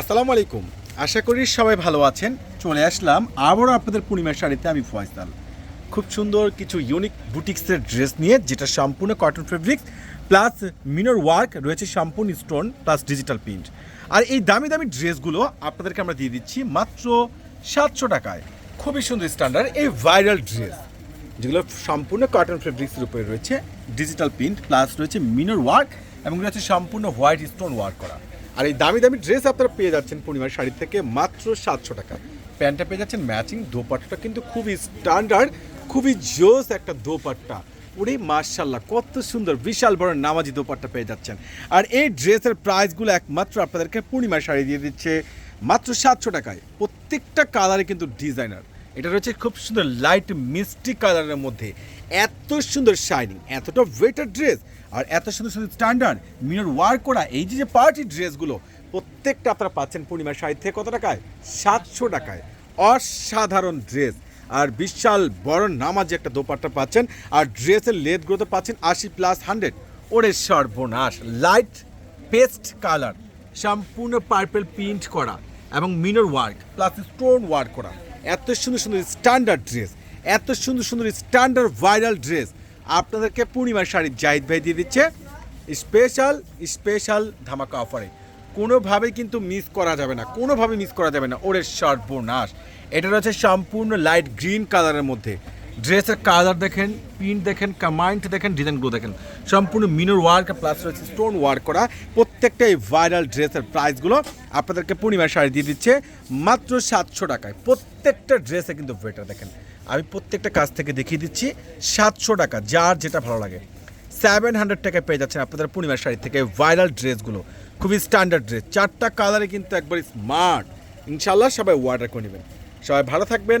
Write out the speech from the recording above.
আসসালামু আলাইকুম। আশা করি সবাই ভালো আছেন। চলে আসলাম আবারও আপনাদের পূর্ণিমার শাড়িতে, আমি ফয়সাল। খুব সুন্দর কিছু ইউনিক বুটিক্সের ড্রেস নিয়ে, যেটা সম্পূর্ণ cotton fabrics plus mirror work রয়েছে সম্পূর্ণ স্টোন প্লাস ডিজিটাল প্রিন্ট আর এই দামি দামি ড্রেসগুলো আপনাদেরকে আমরা দিয়ে দিচ্ছি মাত্র সাতশো টাকায়। খুবই সুন্দর স্ট্যান্ডার্ড এই ভাইরাল ড্রেস যেগুলো সম্পূর্ণ কটন ফেব্রিক্সের উপরে রয়েছে ডিজিটাল প্রিন্ট প্লাস রয়েছে মিনর ওয়ার্ক এবং রয়েছে সম্পূর্ণ হোয়াইট স্টোন ওয়ার্ক করা। আর এই দামি দামি ড্রেস আপনারা পেয়ে যাচ্ছেন পূর্ণিমার শাড়ি থেকে মাত্র সাতশো টাকা। প্যান্টটা পেয়ে যাচ্ছেন ম্যাচিং দোপাট্টাটা কিন্তু খুবই স্ট্যান্ডার্ড খুবই জোস একটা দোপাট্টা। ওরে মার্শাল্লাহ কত সুন্দর, বিশাল বড় নামাজি দোপাট্টা পেয়ে যাচ্ছেন। আর এই ড্রেসের প্রাইসগুলো একমাত্র আপনাদেরকে পূর্ণিমার শাড়ি দিয়ে দিচ্ছে মাত্র সাতশো টাকায়। প্রত্যেকটা কালারে কিন্তু ডিজাইনার এটা রয়েছে খুব সুন্দর লাইট মিষ্টি কালারের মধ্যে। এত সুন্দর শাইনিং এতটা ওয়েটার ড্রেস আর এত সুন্দর সুন্দর স্ট্যান্ডার্ড মিরর ওয়ার্ক করা। এই যে পার্টি ড্রেসগুলো প্রত্যেকটা আপনারা পাচ্ছেন পূর্ণিমার শাড়ি থেকে কত টাকায়? সাতশো টাকায়। অসাধারণ ড্রেস আর বিশাল বড় নামাজি একটা দোপাট্টা পাচ্ছেন, আর ড্রেসের লেথগুলোতে পাচ্ছেন আশি প্লাস হান্ড্রেড ওরে সর্বনাশ লাইট পেস্ট কালার সম্পূর্ণ পার্পেল প্রিন্ট করা, এবং mirror work plus stone work করা। এত সুন্দর সুন্দর স্ট্যান্ডার্ড ড্রেস এত সুন্দর সুন্দর স্ট্যান্ডার্ড ভাইরাল ড্রেস আপনাদেরকে পূর্ণিমার শাড়ি জাহিদ ভাই দিয়ে দিচ্ছে। স্পেশাল স্পেশাল ধামাকা অফারে কোনোভাবেই কিন্তু মিস করা যাবে না কোনোভাবে মিস করা যাবে না। ওরে সর্বনাশ। এটা রয়েছে সম্পূর্ণ লাইট গ্রিন কালারের মধ্যে। ড্রেসের কালার দেখেন, প্রিন্ট দেখেন কামাইন্ট দেখেন, ডিজাইনগুলো দেখেন। সম্পূর্ণ মিনর ওয়ার্ক প্লাস রয়েছে স্টোন ওয়ার্ক করা। প্রত্যেকটা এই ভাইরাল ড্রেসের প্রাইসগুলো আপনাদেরকে পূর্ণিমার শাড়ি দিয়ে দিচ্ছে মাত্র সাতশো টাকায়। প্রত্যেকটা ড্রেসে কিন্তু বেটার দেখেন। আমি প্রত্যেকটা কাজ থেকে দেখিয়ে দিচ্ছি, সাতশো টাকা, যার যেটা ভালো লাগে। সেভেন হান্ড্রেড টাকায় পেয়ে যাচ্ছেন আপনাদের পূর্ণিমার শাড়ি থেকে ভাইরাল ড্রেসগুলো। খুবই স্ট্যান্ডার্ড ড্রেস চারটা কালারে কিন্তু একবার স্মার্ট ইনশাল্লাহ সবাই অর্ডার করে নেবেন। সবাই ভালো থাকবেন।